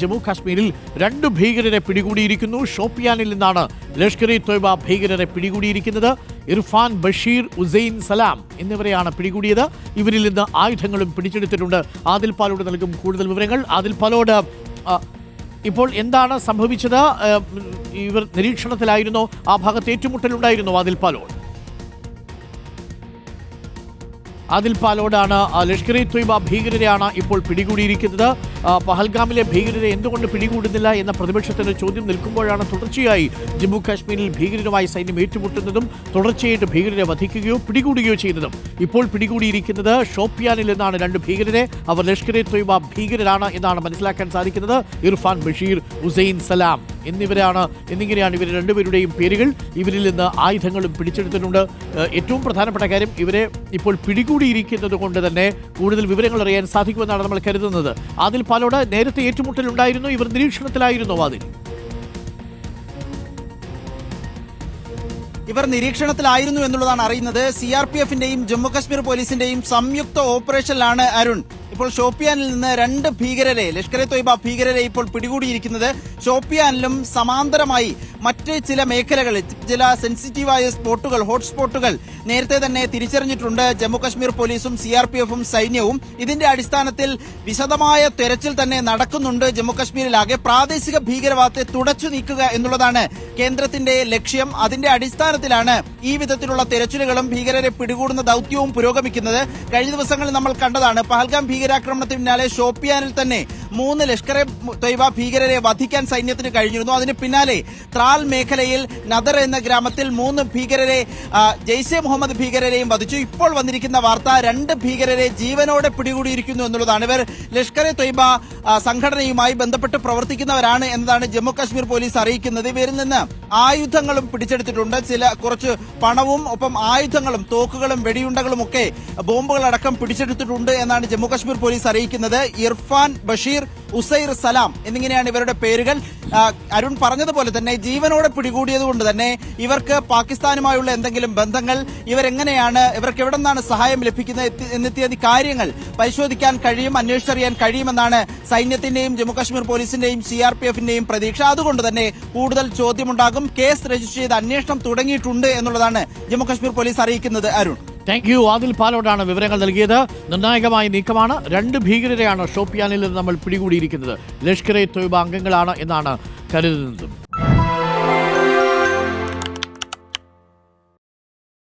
ജമ്മു കാശ്മീരിൽ രണ്ട് ഭീകരരെ പിടികൂടിയിരിക്കുന്നു. ഷോപ്പിയാനിൽ നിന്നാണ് ലഷ്കർ ഇ തൊയ്ബ ഭീകരരെ പിടികൂടിയിരിക്കുന്നത്. ഇർഫാൻ ബഷീർ ഉസൈൻ സലാം എന്നിവരെയാണ് പിടികൂടിയത്. ഇവരിൽ നിന്ന് ആയുധങ്ങളും പിടിച്ചെടുത്തിട്ടുണ്ട്. ആദിൽ പാലോട് നൽകും കൂടുതൽ വിവരങ്ങൾ. ആദിൽ പാലോട് ഇപ്പോൾ എന്താണ് സംഭവിച്ചത്? ഇവർ നിരീക്ഷണത്തിലായിരുന്നോ? ആ ഭാഗത്ത് ഏറ്റുമുട്ടലുണ്ടായിരുന്നോ ആദിൽ പാലോട് ആദിൽ പാലോടാണ് ലഷ്കർ ഇ ത്വയ്ബ ഭീകരരെയാണ് ഇപ്പോൾ പിടികൂടിയിരിക്കുന്നത്. പഹൽഗാമിലെ ഭീകരരെ എന്തുകൊണ്ട് പിടികൂടുന്നില്ല എന്ന പ്രതിപക്ഷത്തിന്റെ ചോദ്യം നിൽക്കുമ്പോഴാണ് തുടർച്ചയായി ജമ്മു കാശ്മീരിൽ ഭീകരരുമായി സൈന്യം ഏറ്റുമുട്ടുന്നതും തുടർച്ചയായിട്ട് ഭീകരരെ വധിക്കുകയോ പിടികൂടുകയോ ചെയ്യുന്നതും ഇപ്പോൾ പിടികൂടിയിരിക്കുന്നത് ഷോപ്പിയാനിൽ നിന്നാണ് രണ്ട് ഭീകരരെ. അവർ ലഷ്കർ ഇ ത്വയ്ബ ഭീകരരാണ് എന്നാണ് മനസ്സിലാക്കാൻ സാധിക്കുന്നത്. ഇർഫാൻ ബഷീർ ഹുസൈൻ സലാം. എന്നിവരാണ് എന്നിങ്ങനെയാണ് ഇവർ രണ്ടുപേരുടെയും പേരുകൾ. ഇവരിൽ നിന്ന് ആയുധങ്ങളും പിടിച്ചെടുത്തിട്ടുണ്ട്. ഏറ്റവും പ്രധാനപ്പെട്ട കാര്യം ഇവരെ ഇപ്പോൾ പിടികൂടിയിരിക്കുന്നത് കൊണ്ട് തന്നെ കൂടുതൽ വിവരങ്ങൾ അറിയാൻ സാധിക്കുമെന്നാണ് നമ്മൾ കരുതുന്നത്. അതിൽ പാലോട് നേരത്തെ ഏറ്റുമുട്ടലുണ്ടായിരുന്നു ഇവർ നിരീക്ഷണത്തിലായിരുന്നു അതിൽ ഇവർ നിരീക്ഷണത്തിലായിരുന്നു എന്നുള്ളതാണ് അറിയുന്നത്. സി ആർ പി എഫിന്റെയും ജമ്മുകശ്മീർ പോലീസിന്റെയും സംയുക്ത ഓപ്പറേഷനിലാണ് അരുൺ. ഇപ്പോൾ ഷോപ്പിയാനിൽ നിന്ന് രണ്ട് ഭീകരരെ ലഷ്കർ എ തൊയ്ബ ഭീകരരെ ഇപ്പോൾ പിടികൂടിയിരിക്കുന്നത് ഷോപ്പിയാനിലും സമാന്തരമായി മറ്റ് ചില മേഖലകളിൽ ചില സെൻസിറ്റീവായ സ്പോട്ടുകൾ ഹോട്ട്സ്പോട്ടുകൾ നേരത്തെ തന്നെ തിരിച്ചറിഞ്ഞിട്ടുണ്ട്. ജമ്മുകശ്മീർ പോലീസും സി ആർ പി എഫും സൈന്യവും ഇതിന്റെ അടിസ്ഥാനത്തിൽ വിശദമായ തെരച്ചിൽ തന്നെ നടക്കുന്നുണ്ട്. ജമ്മുകശ്മീരിലാകെ പ്രാദേശിക ഭീകരവാദത്തെ തുടച്ചു നീക്കുക എന്നുള്ളതാണ് കേന്ദ്രത്തിന്റെ ലക്ഷ്യം. അതിന്റെ അടിസ്ഥാനത്തിലാണ് ഈ വിധത്തിലുള്ള തെരച്ചിലുകളും ഭീകരരെ പിടികൂടുന്ന ദൌത്യവും പുരോഗമിക്കുന്നത്. കഴിഞ്ഞ ദിവസങ്ങളിൽ നമ്മൾ കണ്ടതാണ് പഹൽഗാം ഭീകരാക്രമണത്തിന് പിന്നാലെ ഷോപ്പിയാനിൽ തന്നെ മൂന്ന് ലഷ്കർ തൊയ്ബ ഭീകരരെ വധിക്കാൻ സൈന്യത്തിന് കഴിഞ്ഞിരുന്നു. അതിന് പിന്നാലെ ത്രാൽ മേഖലയിൽ നദർ എന്ന ഗ്രാമത്തിൽ മൂന്ന് ഭീകരരെ ആ, ജെയ്ഷെ മുഹമ്മദ് ഭീകരരെയും വധിച്ചു. ഇപ്പോൾ വന്നിരിക്കുന്ന വാർത്ത രണ്ട് ഭീകരരെ ജീവനോടെ പിടികൂടിയിരിക്കുന്നു എന്നുള്ളതാണ്. ഇവർ ലഷ്കർ തൊയ്ബ സംഘടനയുമായി ബന്ധപ്പെട്ട് പ്രവർത്തിക്കുന്നവരാണ് എന്നതാണ് ജമ്മു കാശ്മീർ പോലീസ് അറിയിക്കുന്നത്. ഇവരിൽ നിന്ന് ആയുധങ്ങളും പിടിച്ചെടുത്തിട്ടുണ്ട്. ചില കുറച്ച് പണവും ഒപ്പം ആയുധങ്ങളും തോക്കുകളും വെടിയുണ്ടകളും ഒക്കെ ബോംബുകളടക്കം പിടിച്ചെടുത്തിട്ടുണ്ട് എന്നാണ് ജമ്മു കാശ്മീർ പോലീസ് അറിയിക്കുന്നത്. ഇർഫാൻ ബഷീർ ഉസൈർ സലാം എന്നിങ്ങനെയാണ് ഇവരുടെ പേരുകൾ. അരുൺ പറഞ്ഞതുപോലെ തന്നെ ജീവനോടെ പിടികൂടിയത് കൊണ്ട് തന്നെ ഇവർക്ക് പാകിസ്ഥാനുമായുള്ള എന്തെങ്കിലും ബന്ധങ്ങൾ ഇവരെങ്ങനെയാണ് ഇവർക്ക് എവിടെ നിന്നാണ് സഹായം ലഭിക്കുന്നത് എന്നെത്തിയത് കാര്യങ്ങൾ പരിശോധിക്കാൻ കഴിയും അന്വേഷിച്ചറിയാൻ കഴിയുമെന്നാണ് സൈന്യത്തിന്റെയും ജമ്മുകാശ്മീർ പോലീസിന്റെയും സി ആർ പി എഫിന്റെയും പ്രതീക്ഷ. അതുകൊണ്ട് തന്നെ കൂടുതൽ ചോദ്യമുണ്ടാകും. കേസ് രജിസ്റ്റർ ചെയ്ത് അന്വേഷണം തുടങ്ങിയിട്ടുണ്ട് എന്നുള്ളതാണ് ജമ്മുകാശ്മീർ പോലീസ് അറിയിക്കുന്നത്. അരുൺ. താങ്ക് യു ആദിൽ പാലോടാണ് വിവരങ്ങൾ നൽകിയത്. നിർണായകമായ നീക്കമാണ്. രണ്ട് ഭീകരരെയാണ് ഷോപ്പിയാനിൽ നിന്ന് നമ്മൾ പിടികൂടിയിരിക്കുന്നത്. ലഷ്കർ എ തൊയ്ബ അംഗങ്ങളാണ് എന്നാണ് കരുതുന്നത്.